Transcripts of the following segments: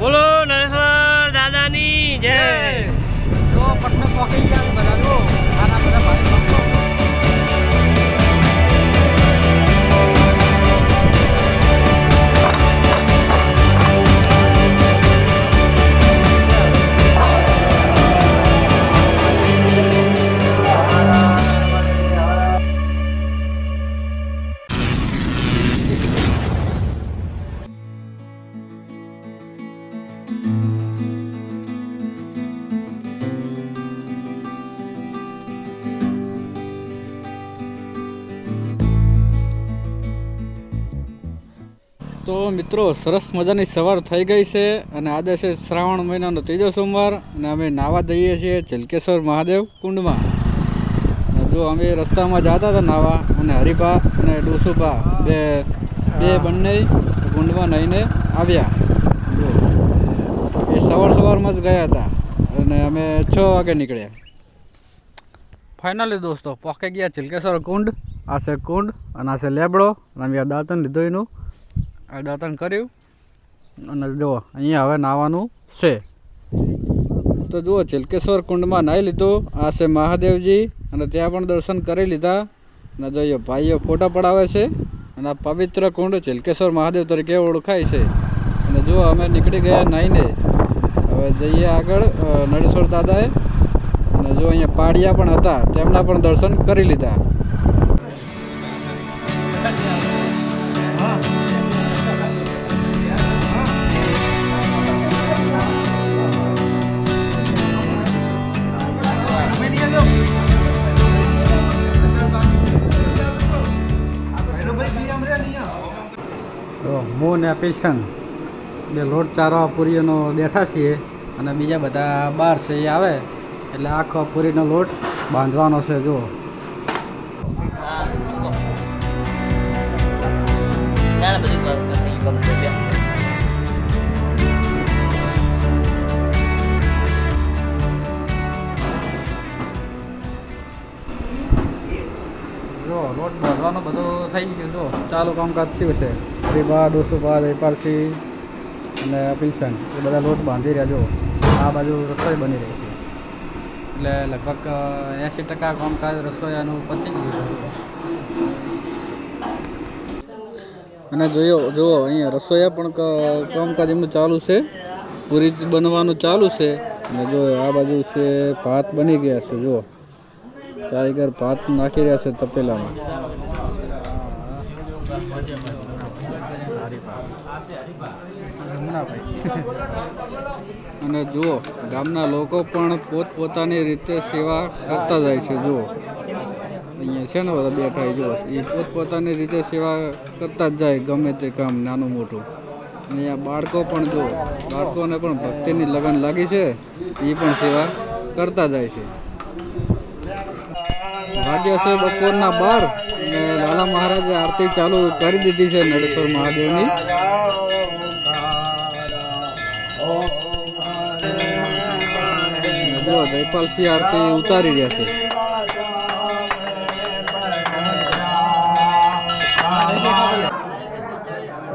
બોલો નરેશ્વર દાદાની જય. જો પટને પકડી ગયા બધા જો આના બધા ભાઈ તો મિત્રો સરસ મજાની સવાર થઈ ગઈ છે અને આજે છે શ્રાવણ મહિનાનો ત્રીજો સોમવાર અને અમે નાવા જઈએ છીએ ચલકેશ્વર મહાદેવ કુંડમાં. જો અમે રસ્તામાં જતા હતા નાવા અને હરિભા અને ડુસુભા બે બે બંને કુંડમાં નહીને આવ્યા. જો એ સવાર સવારમાં જ ગયા હતા અને અમે છ વાગે નીકળ્યા. ફાઇનલી દોસ્તો પોકે ગયા ચિલકેશ્વર કુંડ આ છે કુંડ અને આ છે લેબડો અને અમે આ લીધો લીધું એનું. આ દાંતણ કર્યું. અને જુઓ અહીંયા હવે નાહવાનું છે. તો જુઓ, ચિલકેશ્વર કુંડમાં નાહી લીધું. આ છે મહાદેવજી. અને ત્યાં પણ દર્શન કરી લીધા. અને જોઈએ ભાઈઓ ફોટા પડાવે છે. અને આ પવિત્ર કુંડ ચિલકેશ્વર મહાદેવ તરીકે ઓળખાય છે. અને જુઓ, અમે નીકળી ગયા નાહીને. હવે જઈએ આગળ નળેશ્વર દાદાએ. અને જો અહીંયા પાડિયા પણ હતા, તેમના પણ દર્શન કરી લીધા. તો હું ને પેશન બે લોટ ચારવા પૂરીઓનો બેઠા છીએ અને બીજા બધા બાર છે એ આવે એટલે આખો પૂરીનો લોટ બાંધવાનો છે જો ના બધી વાત થઈ કમ્પ્લીટ જો લોટ બાંધવાનો બધો થઈ ગયો જો ચાલુ કામકાજ થયું છે. હરિભા ડોસુભા જયપાલસિંહ અને પિલસન એ બધા લોટ બાંધી રહ્યા. જો, આ બાજુ રસોઈ બની રહી છે. એટલે લગભગ એંસી ટકા કામકાજ રસોઈયાનું પતી ગયું છે અને જોયો, જુઓ, અહીંયા રસોઈયા પણ કામકાજ એમનું ચાલુ છે. પૂરી બનવાનું ચાલુ છે. અને જો, આ બાજુ છે, ભાત બની ગયા છે, જુઓ. કારીગર ભાત નાખી રહ્યા છે તપેલામાં. અને જુઓ, ગામના લોકો પણ પોતપોતાની રીતે સેવા કરતા જાય છે, જુઓ. અહીંયા છે ને બધા બેઠા જુઓ. એ પોતપોતાની રીતે સેવા કરતા જ જાય, ગમે તે કામ, નાનું મોટું. અને અહીંયા બાળકો પણ, જુઓ. બાળકોને પણ ભક્તિની લગન લાગી છે, એ પણ સેવા કરતા જાય છે. ભાગ્ય છે બપોરના બાર અને લાલા મહારાજે આરતી ચાલુ કરી દીધી છે નળેશ્વર મહાદેવની. જો જયપાલસિંહ આરતી ઉતારી રહ્યા છે.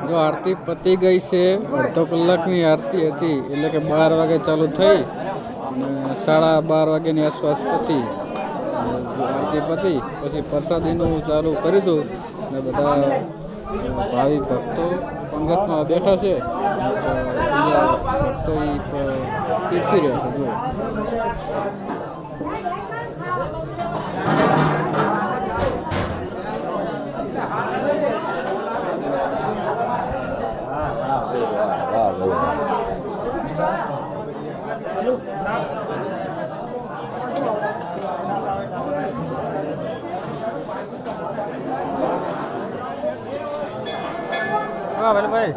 જો આરતી પતી ગઈ છે, અડધો કલાકની આરતી હતી, એટલે કે બાર વાગે ચાલુ થઈ અને સાડા બાર વાગ્યાની આસપાસ પતી. આરતી પતી, પછી પ્રસાદીનું ચાલુ કરી દઉં. ને બધા ભાવિ ભક્તો પંગતમાં બેઠા છે. બીજા ભક્તો એ પીરસી રહ્યા છે, જુઓ. હા ભલે ભાઈ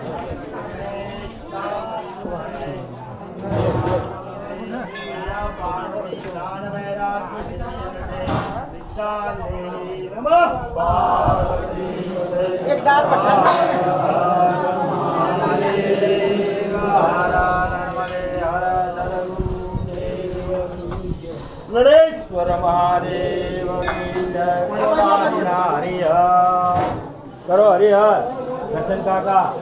નમઃ એક દાળ પઠાણ નરેશ્વર મહાદેવ હરિહર કરો હરિહર દર્શન કાકા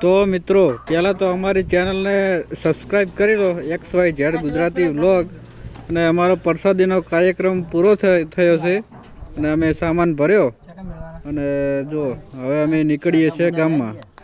તો મિત્રો, પહેલાં તો અમારી ચેનલને સબસ્ક્રાઈબ કરી લો X Y Z Gujarati vlog. અને અમારો પ્રસાદીનો કાર્યક્રમ પૂરો થયો છે. અને અમે સામાન ભર્યો. અને જો, હવે અમે નીકળીએ છીએ ગામમાં.